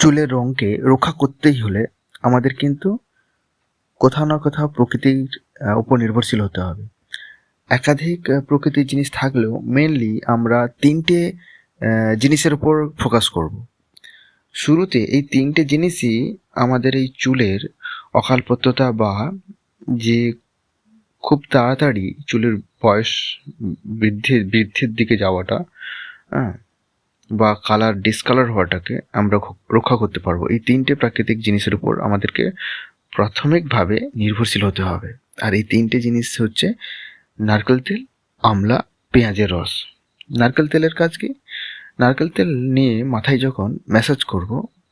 চুলের রঙকে রক্ষা করতেই হলে আমাদের কিন্তু কোথাও না কোথাও প্রকৃতির উপর নির্ভরশীল হতে হবে। একাধিক প্রকৃতির জিনিস থাকলেও মেনলি আমরা তিনটে জিনিসের উপর ফোকাস করব। শুরুতে এই তিনটে জিনিসই আমাদের এই চুলের অকালপত্রতা বা যে খুব তাড়াতাড়ি চুলের বয়স বৃদ্ধির বৃদ্ধির দিকে যাওয়াটা হ্যাঁ বা কালার ডিসকালার হওয়াটাকে আমরা রক্ষা করতে পারব। এই তিনটে প্রাকৃতিক জিনিসের উপর আমাদেরকে প্রাথমিকভাবে নির্ভরশীল হতে হবে। আর এই তিনটে জিনিস হচ্ছে নারকেল তেল, আমলা, পেঁয়াজের রস। নারকেল তেলের কাজ কি? নারকেল তেল নিয়ে মাথায় যখন ম্যাসাজ করব,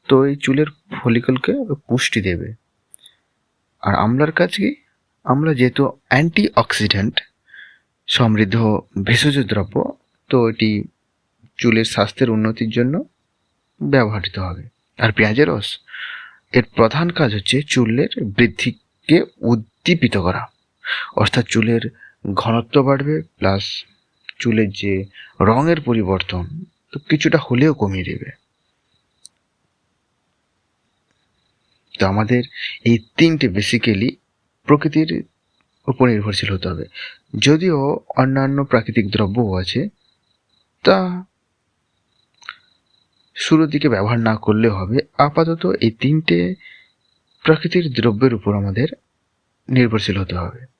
তো এই চুলের ফলিকলকে পুষ্টি দেবে। আর আমলার কাজ কি? আমলা যেহেতু অ্যান্টি অক্সিডেন্ট সমৃদ্ধ ভেষজ দ্রব্য, তো এটি চুলের স্বাস্থ্যের উন্নতির জন্য ব্যবহৃত হবে। আর পেঁয়াজের রস, এর প্রধান কাজ হচ্ছে চুলের বৃদ্ধিকে উদ্দীপিত করা। অর্থাৎ চুলের ঘনত্ব বাড়বে, প্লাস চুলের যে রঙের পরিবর্তন, তো কিছুটা হলেও কমিয়ে দেবে। তো আমাদের এই তিনটে বেসিক্যালি প্রকৃতির উপর নির্ভরশীল হতে হবে। যদিও অন্যান্য প্রাকৃতিক দ্রব্যও আছে, তা দিকে ব্যবহার না করলে হবে। আপাতত এই তিনটে প্রাকৃতিক দ্রব্যের উপর আমাদের নির্ভরশীল হতে হবে।